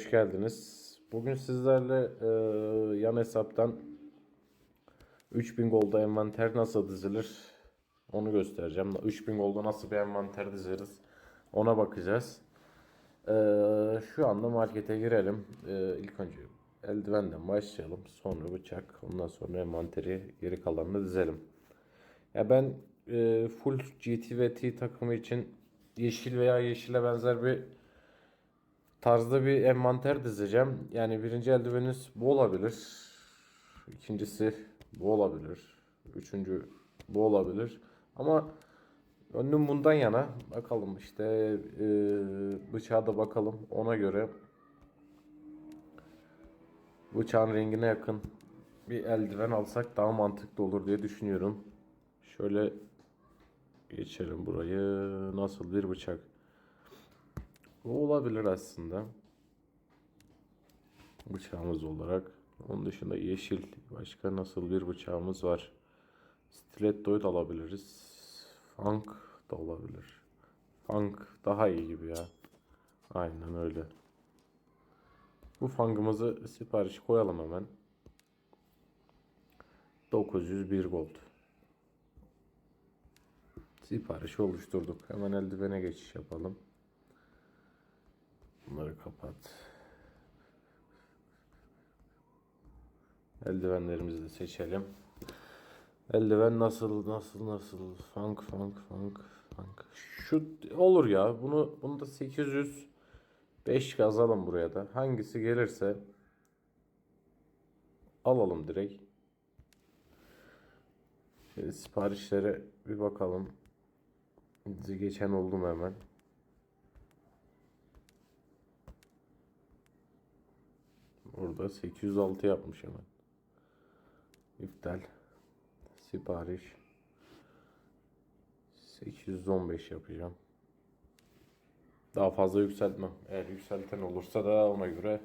Hoş geldiniz. Bugün sizlerle e, yan hesaptan 3000 golda envanter nasıl dizilir onu göstereceğim. 3000 golda nasıl bir envanter dizeriz ona bakacağız. E, şu anda markete girelim. E, ilk önce eldivenden başlayalım. Sonra bıçak. Ondan sonra envanteri geri kalanını dizelim. Ya ben e, full GT ve T takımı için yeşil veya yeşile benzer bir tarzda bir envanter dizeceğim. Yani birinci eldiveniniz bu olabilir. İkincisi bu olabilir. Üçüncü bu olabilir. Ama önüm bundan yana. Bakalım işte e, bıçağa da bakalım. Ona göre bıçağın rengine yakın bir eldiven alsak daha mantıklı olur diye düşünüyorum. Şöyle geçelim burayı. Nasıl bir bıçak? Bu olabilir aslında. Bıçağımız olarak. Onun dışında yeşil. Başka nasıl bir bıçağımız var? Stiletto'yu da alabiliriz. Funk da olabilir. Funk daha iyi gibi ya. Aynen öyle. Bu fangımızı sipariş koyalım hemen. 901 gold. Sipariş oluşturduk. Hemen eldivene geçiş yapalım. Bunları kapat. Eldivenlerimizi de seçelim. Eldiven nasıl nasıl nasıl funk funk funk funk. Şu olur ya. Bunu bunu da 800 5 yazalım buraya da. Hangisi gelirse alalım direkt. Siparişlere bir bakalım. Geçen oldu mu hemen? Orada 806 yapmış hemen. İptal. Sipariş. 815 yapacağım. Daha fazla yükseltmem. Eğer yükselten olursa da ona göre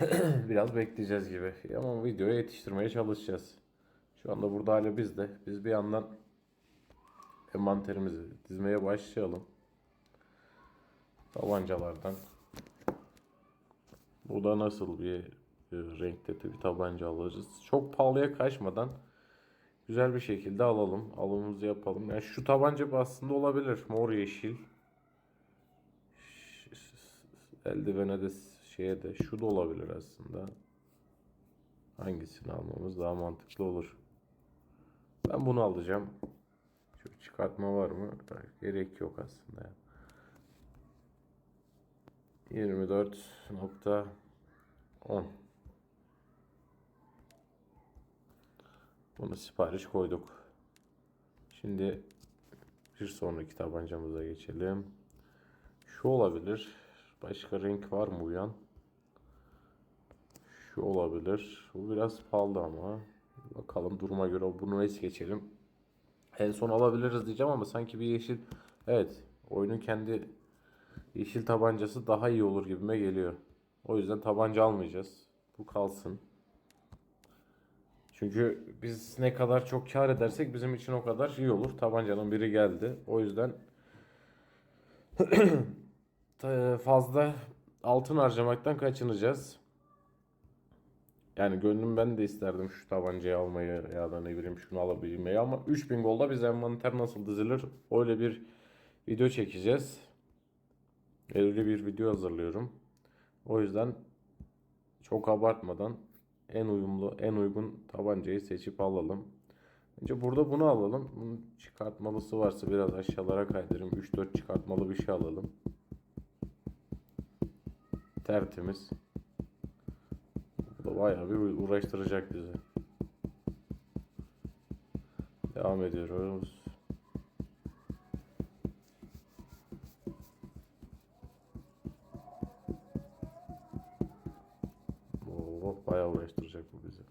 biraz bekleyeceğiz gibi. Ama videoya yetiştirmeye çalışacağız. Şu anda burada hala bizde. Biz bir yandan envanterimizi dizmeye başlayalım. Tabancalardan. Burada nasıl bir, bir renkte bir tabanca alırız. Çok pahalıya kaçmadan güzel bir şekilde alalım. Alımımızı yapalım. Yani şu tabanca aslında olabilir. Mor yeşil. Eldivene de şeye de şu da olabilir aslında. Hangisini almamız daha mantıklı olur. Ben bunu alacağım. Şu çıkartma var mı? Gerek yok aslında ya. 24.10 Bunu sipariş koyduk. Şimdi bir sonraki tabancamıza geçelim. Şu olabilir. Başka renk var mı uyan? Şu olabilir. Bu biraz pahalı ama. Bakalım duruma göre bunu es geçelim. En son alabiliriz diyeceğim ama sanki bir yeşil. Evet. Oyunun kendi yeşil tabancası daha iyi olur gibime geliyor. O yüzden tabanca almayacağız. Bu kalsın. Çünkü biz ne kadar çok kar edersek bizim için o kadar iyi olur. Tabancanın biri geldi. O yüzden fazla altın harcamaktan kaçınacağız. Yani gönlüm ben de isterdim şu tabancayı almayı ya da ne bileyim şunu alabilmeyi ama 3000 golda biz envanter nasıl dizilir öyle bir video çekeceğiz. Öyle bir video hazırlıyorum. O yüzden çok abartmadan en uyumlu, en uygun tabancayı seçip alalım. Önce burada bunu alalım. Bunun çıkartmalısı varsa biraz aşağılara kaydırayım. 3-4 çıkartmalı bir şey alalım. Tertemiz. Bu da bayağı bir uğraştıracak bizi. Devam ediyoruz. Uğraştıracak bu bizi.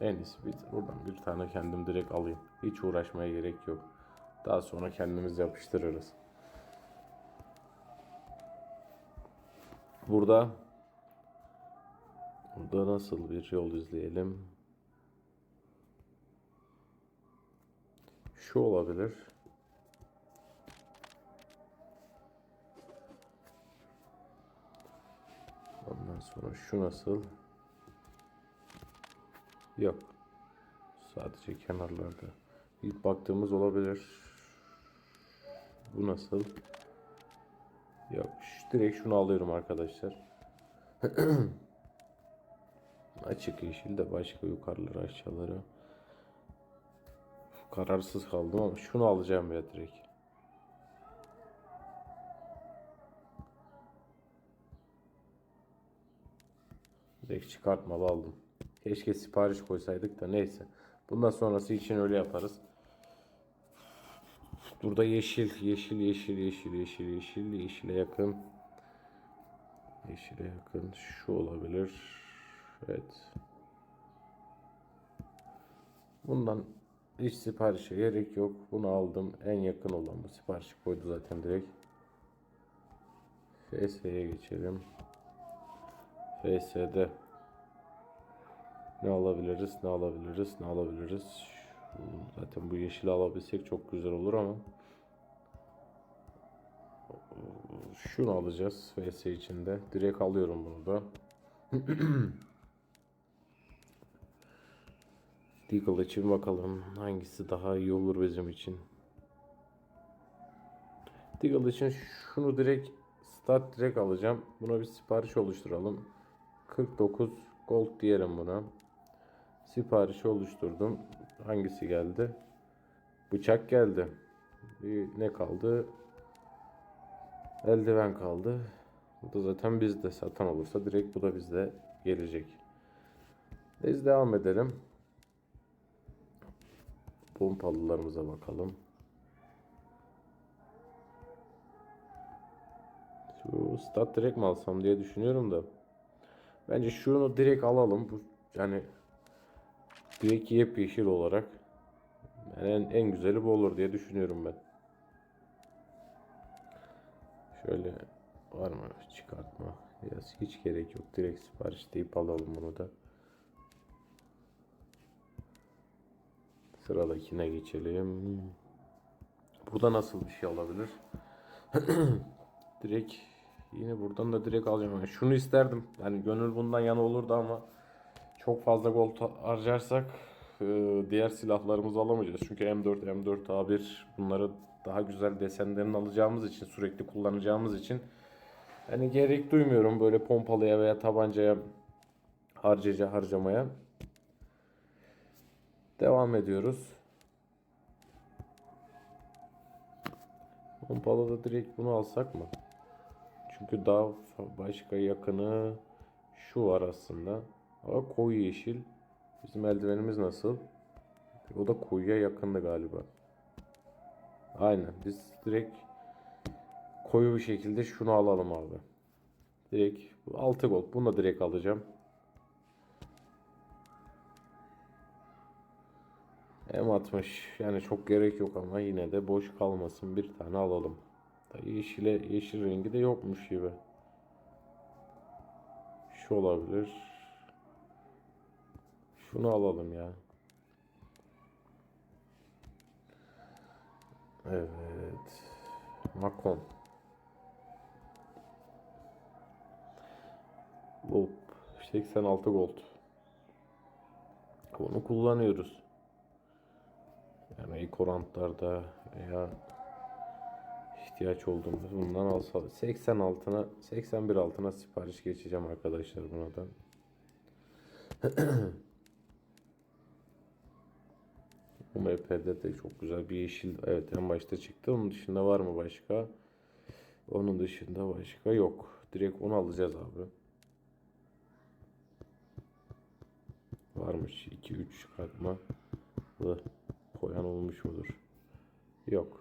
En iyisi bir, buradan bir tane kendim direkt alayım. Hiç uğraşmaya gerek yok. Daha sonra kendimiz yapıştırırız. Burada Burada nasıl bir yol izleyelim? Şu olabilir. Şu nasıl? Yok. Sadece kenarlarda. İlk baktığımız olabilir. Bu nasıl? Yok. Direkt şunu alıyorum arkadaşlar. Açık yeşil de başka yukarıları aşağıları. Kararsız kaldım ama şunu alacağım ya direkt. Direkt çıkartmalı aldım. Keşke sipariş koysaydık da neyse. Bundan sonrası için öyle yaparız. Burada yeşil, yeşil, yeşil, yeşil, yeşil, yeşil, yeşile yakın. Yeşile yakın şu olabilir. Evet. Bundan hiç siparişe gerek yok. Bunu aldım. En yakın olan bu. Siparişi koydu zaten direkt. FS'ye geçelim. FS'de ne alabiliriz? Ne alabiliriz? Ne alabiliriz? Zaten bu yeşili alabilsek çok güzel olur ama şunu alacağız FS içinde. Direkt alıyorum bunu da. Deagle için bakalım hangisi daha iyi olur bizim için. Deagle için şunu direkt start direkt alacağım. Buna bir sipariş oluşturalım. 49 gold diyelim buna. Siparişi oluşturdum. Hangisi geldi? Bıçak geldi. Bir ne kaldı? Eldiven kaldı. Bu da zaten bizde satan olursa direkt bu da bizde gelecek. Biz devam edelim. Pompalılarımıza bakalım. Şu stat direkt mi alsam diye düşünüyorum da. Bence şunu direkt alalım. Bu yani direkt yepyeşil olarak. Yani en, en güzeli bu olur diye düşünüyorum ben. Şöyle var mı çıkartma? Biraz hiç gerek yok. Direkt sipariş deyip alalım bunu da. Sıradakine geçelim. Burada nasıl bir şey olabilir? direkt yine buradan da direkt alacağım. Yani şunu isterdim. Yani gönül bundan yana olurdu ama çok fazla gol harcarsak e, diğer silahlarımızı alamayacağız. Çünkü M4, M4 A1 bunları daha güzel desenlerini alacağımız için sürekli kullanacağımız için hani gerek duymuyorum böyle pompalıya veya tabancaya harcaca harcamaya. Devam ediyoruz. Pompalıda direkt bunu alsak mı? Çünkü daha başka yakını şu var aslında. Ama koyu yeşil. Bizim eldivenimiz nasıl? O da koyuya yakındı galiba. Aynen. Biz direkt koyu bir şekilde şunu alalım abi. Direkt bu 6 gold. Bunu da direkt alacağım. M60 yani çok gerek yok ama yine de boş kalmasın bir tane alalım. Yeşile yeşil rengi de yokmuş gibi. Şu olabilir. Şunu alalım ya. Evet. Macon. Hop. 86 gold. Bunu kullanıyoruz. Yani ilk orantlarda veya ihtiyaç olduğumuz bundan alsa 80 altına 81 altına sipariş geçeceğim arkadaşlar buna da. Bu MP'de de çok güzel bir yeşil evet en başta çıktı. Onun dışında var mı başka? Onun dışında başka yok. Direkt onu alacağız abi. Varmış 2-3 çıkartma. Koyan olmuş mudur? Yok.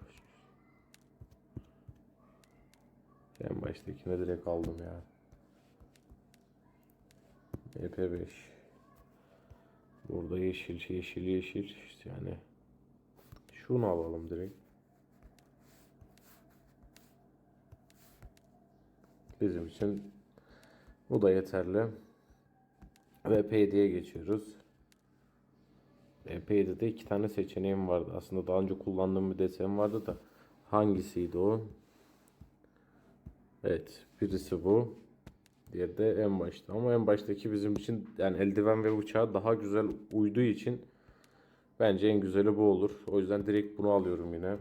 En baştakine direkt aldım ya. EP5. Burada yeşil, yeşil, yeşil. İşte yani şunu alalım direkt. Bizim için bu da yeterli. Ve P7'ye geçiyoruz. Epey'de de iki tane seçeneğim vardı. Aslında daha önce kullandığım bir desen vardı da hangisiydi o? Evet, birisi bu. Diğeri de en başta. Ama en baştaki bizim için yani eldiven ve uçağa daha güzel uyduğu için bence en güzeli bu olur. O yüzden direkt bunu alıyorum yine.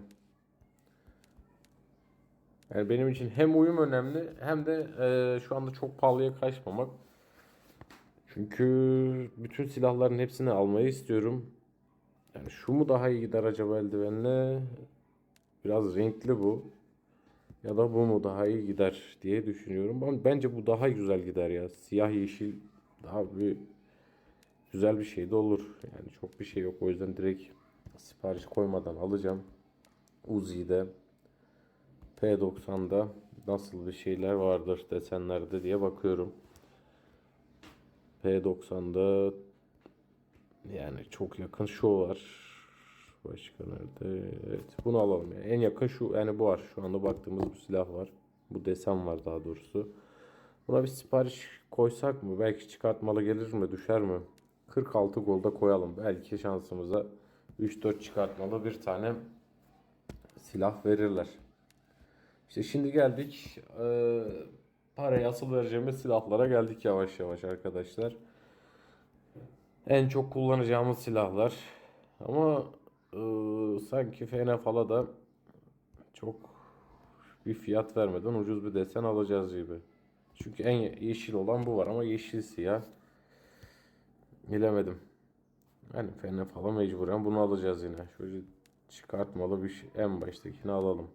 Yani benim için hem uyum önemli hem de eee, şu anda çok pahalıya kaçmamak. Çünkü bütün silahların hepsini almayı istiyorum. Yani şu mu daha iyi gider acaba eldivenle? Biraz renkli bu. Ya da bu mu daha iyi gider diye düşünüyorum. Ama bence bu daha güzel gider ya. Siyah yeşil daha bir güzel bir şey de olur. Yani çok bir şey yok. O yüzden direkt sipariş koymadan alacağım. Uzi'de P90'da nasıl bir şeyler vardır desenlerde diye bakıyorum. P90'da yani çok yakın şu var. Başka nerede? Evet bunu alalım ya. En yakın şu yani bu var. Şu anda baktığımız bu silah var. Bu desen var daha doğrusu. Buna bir sipariş koysak mı? Belki çıkartmalı gelir mi? Düşer mi? 46 golda koyalım. Belki şansımıza 3-4 çıkartmalı bir tane silah verirler. İşte şimdi geldik. Eee parayı asıl vereceğimiz silahlara geldik yavaş yavaş arkadaşlar. En çok kullanacağımız silahlar. Ama eee, sanki FNFAL'a da çok bir fiyat vermeden ucuz bir desen alacağız gibi. Çünkü en ye- yeşil olan bu var ama yeşil siyah. Bilemedim. Yani FNFAL'a mecburen bunu alacağız yine. Şöyle çıkartmalı bir şey. En baştakini alalım.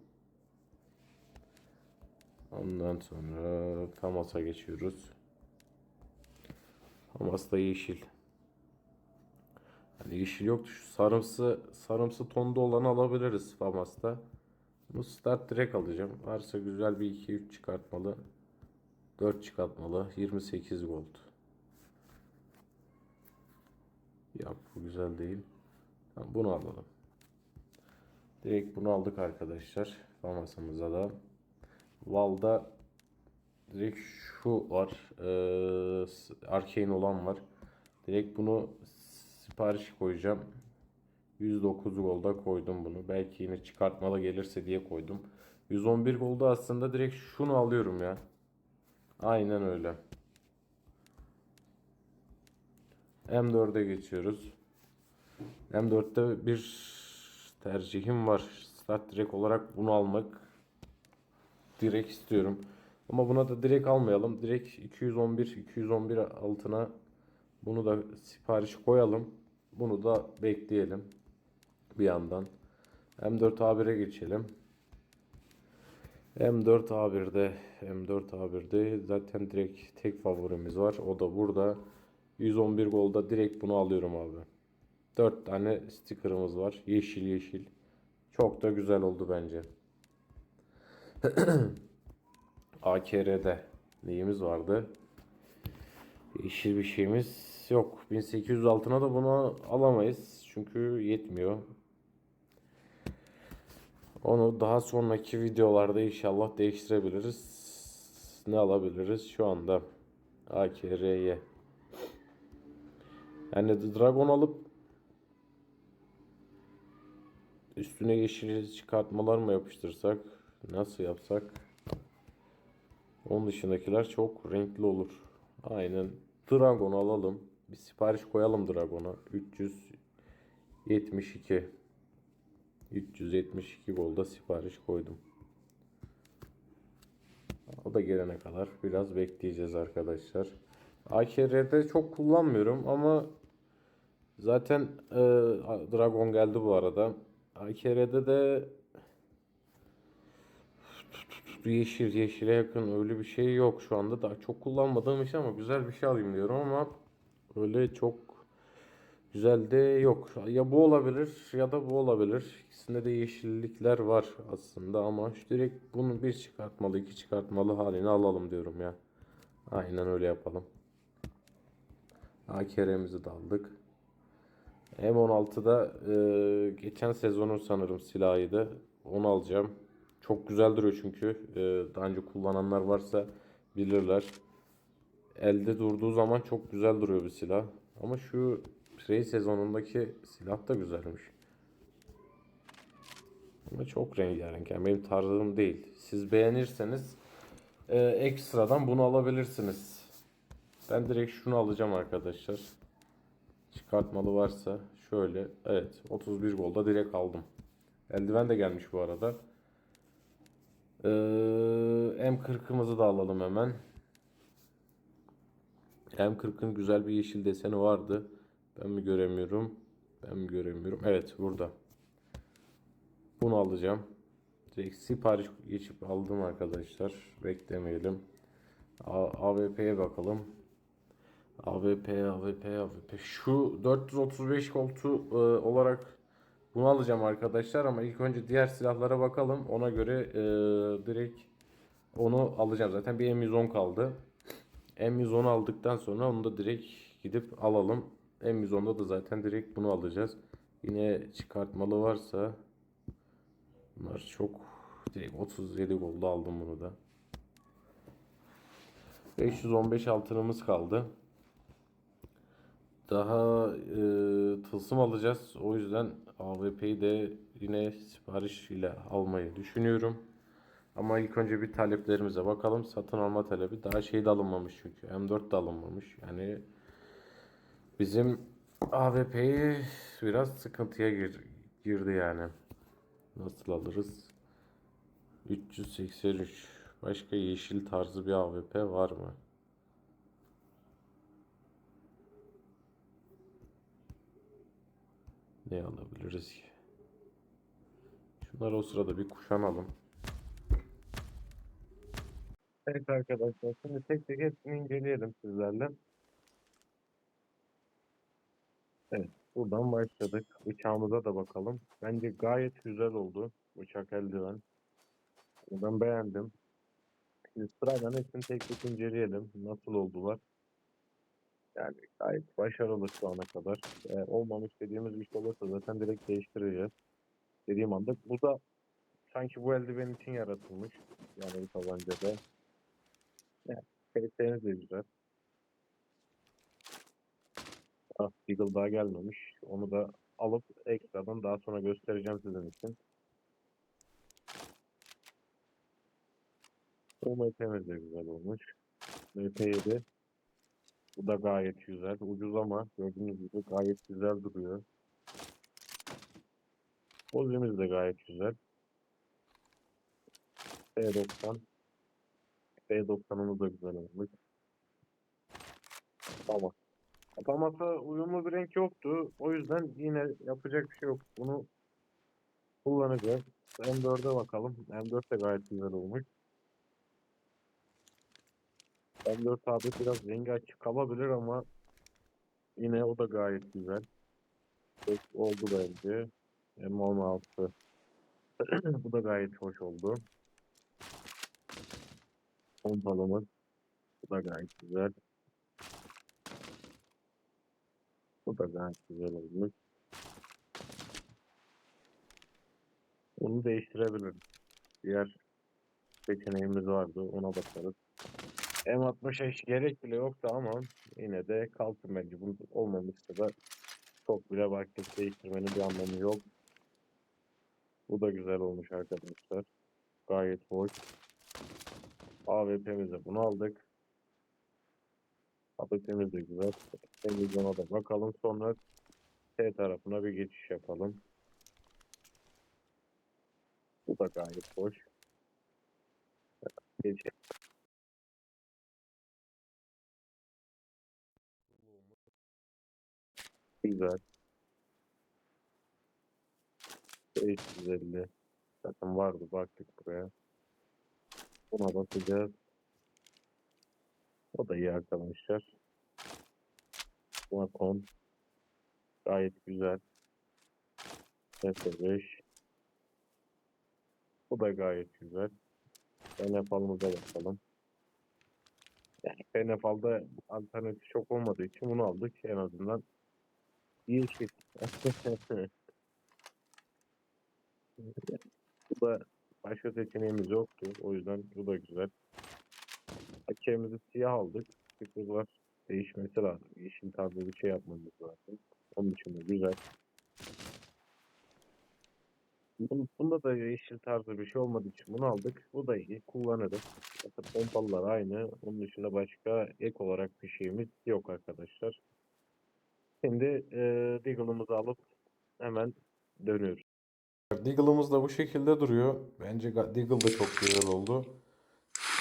Ondan sonra Famas'a geçiyoruz. Famas da yeşil. Hani yeşil yoktu. Şu sarımsı sarımsı tonda olanı alabiliriz Famas'ta. Bu start direkt alacağım. Varsa güzel bir 2-3 çıkartmalı. 4 çıkartmalı. 28 gold. Yok bu güzel değil. Bunu alalım. Direkt bunu aldık arkadaşlar. Famas'ımıza da. Val'da direkt şu var. Eee Arcane olan var. Direkt bunu sipariş koyacağım. 109 golda koydum bunu. Belki yine çıkartmalı gelirse diye koydum. 111 golda aslında direkt şunu alıyorum ya. Aynen öyle. M4'e geçiyoruz. M4'te bir tercihim var. Start direkt olarak bunu almak direkt istiyorum. Ama buna da direkt almayalım. Direkt 211 211 altına bunu da sipariş koyalım. Bunu da bekleyelim bir yandan. M4A1'e geçelim. M4A1'de M4A1'de zaten direkt tek favorimiz var. O da burada. 111 golda direkt bunu alıyorum abi. 4 tane sticker'ımız var. Yeşil yeşil. Çok da güzel oldu bence. AKR'de neyimiz vardı? Yeşil bir şeyimiz yok. 1800 altına da bunu alamayız. Çünkü yetmiyor. Onu daha sonraki videolarda inşallah değiştirebiliriz. Ne alabiliriz şu anda? AKR'ye. Yani Dragon alıp üstüne yeşil çıkartmalar mı yapıştırsak? Nasıl yapsak? Onun dışındakiler çok renkli olur. Aynen. Dragon alalım. Bir sipariş koyalım Dragon'a. 372. 372 golda sipariş koydum. O da gelene kadar biraz bekleyeceğiz arkadaşlar. AKR'de çok kullanmıyorum ama zaten e, Dragon geldi bu arada. AKR'de de yeşil yeşile yakın öyle bir şey yok şu anda daha çok kullanmadığım için ama güzel bir şey alayım diyorum ama öyle çok güzel de yok. Ya bu olabilir ya da bu olabilir. İkisinde de yeşillikler var aslında ama direkt bunu bir çıkartmalı iki çıkartmalı halini alalım diyorum ya. Aynen öyle yapalım. AKR'mizi de aldık. M16'da e, geçen sezonun sanırım silahıydı. Onu alacağım. Çok güzel duruyor çünkü. E, daha önce kullananlar varsa bilirler. Elde durduğu zaman çok güzel duruyor bir silah. Ama şu Prey sezonundaki silah da güzelmiş. Ama çok rengarenk. Yani benim tarzım değil. Siz beğenirseniz e, ekstradan bunu alabilirsiniz. Ben direkt şunu alacağım arkadaşlar. Çıkartmalı varsa şöyle. Evet 31 golda direkt aldım. Eldiven de gelmiş bu arada. Ee, M40'ımızı da alalım hemen. M40'ın güzel bir yeşil deseni vardı. Ben mi göremiyorum? Ben mi göremiyorum? Evet burada. Bunu alacağım. Direkt sipariş geçip aldım arkadaşlar. Beklemeyelim. A- AWP'ye bakalım. AWP, AWP, AWP. Şu 435 koltu e, olarak bunu alacağım arkadaşlar ama ilk önce diğer silahlara bakalım. Ona göre e, direkt onu alacağım. Zaten bir M110 kaldı. M110 aldıktan sonra onu da direkt gidip alalım. M110'da da zaten direkt bunu alacağız. Yine çıkartmalı varsa bunlar çok direkt 37 golda aldım bunu da. 515 altınımız kaldı. Daha e, tılsım alacağız. O yüzden AWP'yi de yine sipariş ile almayı düşünüyorum. Ama ilk önce bir taleplerimize bakalım. Satın alma talebi daha şey de alınmamış çünkü. M4 de alınmamış. Yani bizim AWP'yi biraz sıkıntıya gir, girdi yani. Nasıl alırız? 383. Başka yeşil tarzı bir AWP var mı? Ne alabiliriz ki? Şunları o sırada bir kuşanalım. Evet arkadaşlar şimdi tek tek hepsini inceleyelim sizlerle. Evet buradan başladık. Bıçağımıza da bakalım. Bence gayet güzel oldu. Bıçak eldiven. Ben beğendim. Şimdi sırayla hepsini tek tek inceleyelim. Nasıl oldular? Yani gayet başarılı şu ana kadar. Eğer olmamış dediğimiz bir şey olursa zaten direkt değiştireceğiz. Dediğim anda bu da sanki bu eldiven için yaratılmış. Yani bir tabancada. Yani kaliteniz de güzel. Ah, Eagle daha gelmemiş. Onu da alıp ekstradan daha sonra göstereceğim sizin için. O MP'miz de güzel olmuş. MP7 bu da gayet güzel. Ucuz ama gördüğünüz gibi gayet güzel duruyor. Bozumuz de gayet güzel. P90 P90'ımız da güzel olmuş. Tamam. Kapaması uyumlu bir renk yoktu. O yüzden yine yapacak bir şey yok. Bunu kullanacağız. M4'e bakalım. M4 de gayet güzel olmuş. M4 abi biraz rengi açık kalabilir ama yine o da gayet güzel. Çok oldu bence. M16 bu da gayet hoş oldu. Pompalımız bu da gayet güzel. Bu da gayet güzel olmuş. Onu değiştirebilirim. Diğer seçeneğimiz vardı. Ona bakarız. M60 gerek bile yoktu ama yine de kalsın bence. Bu olmamışsa da çok bile vakit değiştirmenin bir anlamı yok. Bu da güzel olmuş arkadaşlar. Gayet hoş. AWP'mize bunu aldık. AWP'miz de güzel. Televizyona da bakalım. Sonra T tarafına bir geçiş yapalım. Bu da gayet hoş. Geçelim. Güzel. 550. Zaten vardı baktık buraya. Buna bakacağız. O da iyi arkadaşlar. Kon. Gayet güzel. F5. Bu da gayet güzel. Penefal'ımıza bakalım. Yani Penefal'da alternatif çok olmadığı için bunu aldık. En azından iyi şey. bu da başka seçeneğimiz yoktu. O yüzden bu da güzel. Hakemimizi siyah aldık. Sıkıntı değişmesi lazım. Yeşil tarzı bir şey yapmamız lazım. Onun için de güzel. Bun- Bunda da yeşil tarzı bir şey olmadığı için bunu aldık. Bu da iyi. Kullanırım. Zaten pompalılar aynı. Onun dışında başka ek olarak bir şeyimiz yok arkadaşlar. Şimdi eee Deagle'ımızı alıp hemen dönüyoruz. Deagle'ımız da bu şekilde duruyor. Bence Deagle da çok güzel oldu.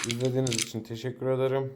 İzlediğiniz için teşekkür ederim.